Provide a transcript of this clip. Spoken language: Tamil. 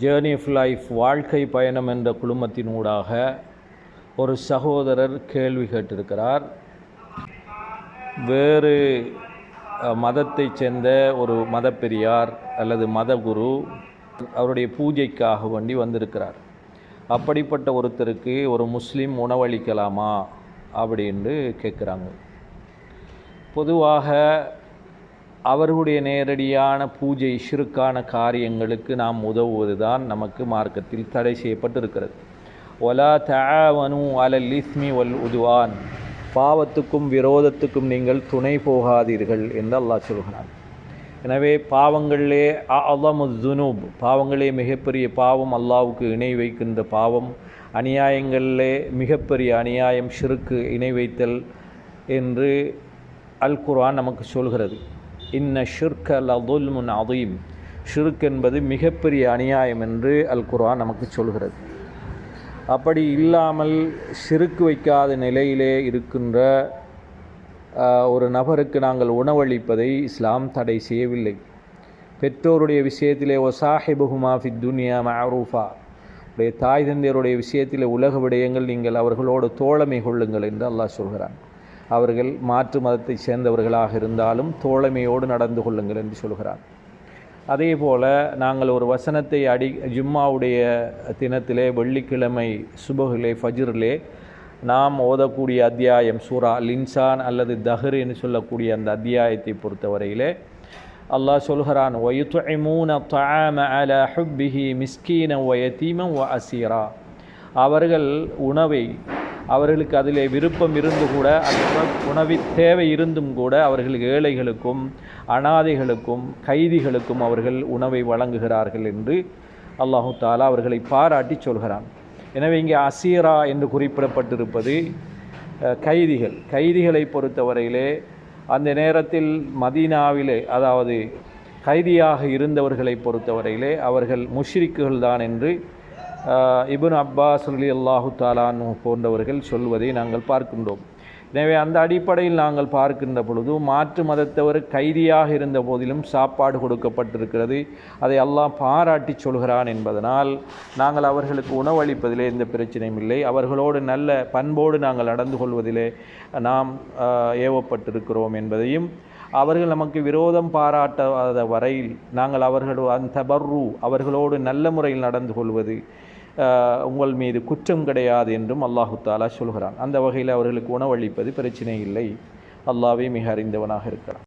ஜேர்னி ஆஃப் லைஃப் வாழ்க்கை பயணம் என்ற குழுமத்தினூடாக ஒரு சகோதரர் கேள்வி கேட்டிருக்கிறார். வேறு மதத்தைச் சேர்ந்த ஒரு மதப்பெரியார் அல்லது மதகுரு அவருடைய பூஜைக்காக வேண்டி வந்திருக்கிறார். அப்படிப்பட்ட ஒருத்தருக்கு ஒரு முஸ்லீம் உணவளிக்கலாமா? அப்படின்னு கேட்குறாங்க. பொதுவாக அவர்களுடைய நேரடியான பூஜை ஷிருக்கான காரியங்களுக்கு நாம் உதவுவது தான் நமக்கு மார்க்கத்தில் தடை செய்யப்பட்டிருக்கிறது. ஒலா தவனு அலல் இஸ்மி ஒல் உதுவான். பாவத்துக்கும் விரோதத்துக்கும் நீங்கள் துணை போகாதீர்கள் என்று அல்லாஹ் சொல்கிறான். எனவே பாவங்களிலே அலமு பாவங்களே மிகப்பெரிய பாவம் அல்லாவுக்கு இணை வைக்கின்ற பாவம் அநியாயங்களிலே மிகப்பெரிய அநியாயம் ஷிருக்கு இணை வைத்தல் என்று அல் குர்ஆன் நமக்கு சொல்கிறது. இன்ன ஷிர்க லதுல்முன் அதீம் ஷிர்க் என்பது மிகப்பெரிய அநியாயம் என்று அல் குர்ஆன் நமக்கு சொல்கிறது. அப்படி இல்லாமல் சிறுக்கு வைக்காத நிலையிலே இருக்கின்ற ஒரு நபருக்கு நாங்கள் உணவளிப்பதை இஸ்லாம் தடை செய்யவில்லை. பெற்றோருடைய விஷயத்திலே ஒசாஹிபுகுமா ஃபி துனியா மஅரூஃபா. உடைய தாய் தந்தையருடைய விஷயத்திலே உலக விடயங்கள் நீங்கள் அவர்களோடு தோழமை கொள்ளுங்கள் என்று அல்லாஹ் சொல்கிறான். அவர்கள் மாற்று மதத்தைச் சேர்ந்தவர்களாக இருந்தாலும் தோழமையோடு நடந்து கொள்ளுங்கள் என்று சொல்கிறார். அதே போல் நாங்கள் ஒரு வசனத்தை அடி ஜும்மாவுடைய தினத்திலே வெள்ளிக்கிழமை சுபகிலே ஃபஜிரிலே நாம் ஓதக்கூடிய அத்தியாயம் சூரா லின்சான் அல்லது தஹர் என்று சொல்லக்கூடிய அந்த அத்தியாயத்தை பொறுத்தவரையிலே அல்லாஹ் சொல்கிறான் வயுத்துஇமூன தஆம அலா ஹுப்பிஹி மிஸ்கீன வயத்தீமன் வ அசீரா அவர்கள் உணவை அவர்களுக்கு அதிலே விருப்பம் இருந்து கூட அந்த உண- தேவை இருந்தும் கூட அவர்கள் ஏழைகளுக்கும் அனாதைகளுக்கும் கைதிகளுக்கும் அவர்கள் உணவை வழங்குகிறார்கள் என்று அல்லாஹு தாலா அவர்களை பாராட்டி சொல்கிறான். எனவே இங்கே அசீரா என்று குறிப்பிடப்பட்டிருப்பது கைதிகள். கைதிகளை பொறுத்தவரையிலே அந்த நேரத்தில் மதீனாவிலே அதாவது கைதியாக இருந்தவர்களை பொறுத்தவரையிலே அவர்கள் முஷ்ரிக்குகள் தான் என்று இபுன் அப்பாஸ் அலி அல்லாஹு தாலான் போன்றவர்கள் சொல்வதை நாங்கள் பார்க்கின்றோம். எனவே அந்த அடிப்படையில் நாங்கள் பார்க்கின்ற பொழுது மாற்று மதத்தவர் கைதியாக இருந்த போதிலும் சாப்பாடு கொடுக்கப்பட்டிருக்கிறது. அதை அல்லாஹ் பாராட்டி சொல்கிறான் என்பதனால் நாங்கள் அவர்களுக்கு உணவளிப்பதிலே எந்த பிரச்சனையும் இல்லை. அவர்களோடு நல்ல பண்போடு நாங்கள் நடந்து கொள்வதிலே நாம் ஏவப்பட்டிருக்கிறோம் என்பதையும் அவர்கள் நமக்கு விரோதம் பாராட்டாத வரையில் நாங்கள் அவர்கள் அந்த பர்ரு அவர்களோடு நல்ல முறையில் நடந்து கொள்வது உங்கள் மீது குற்றம் கிடையாது என்றும் அல்லாஹு தாலா சொல்கிறான். அந்த வகையில் அவர்களுக்கு உணவளிப்பது பிரச்சனை இல்லை. அல்லாவே மிக அறிந்தவனாக இருக்கிறான்.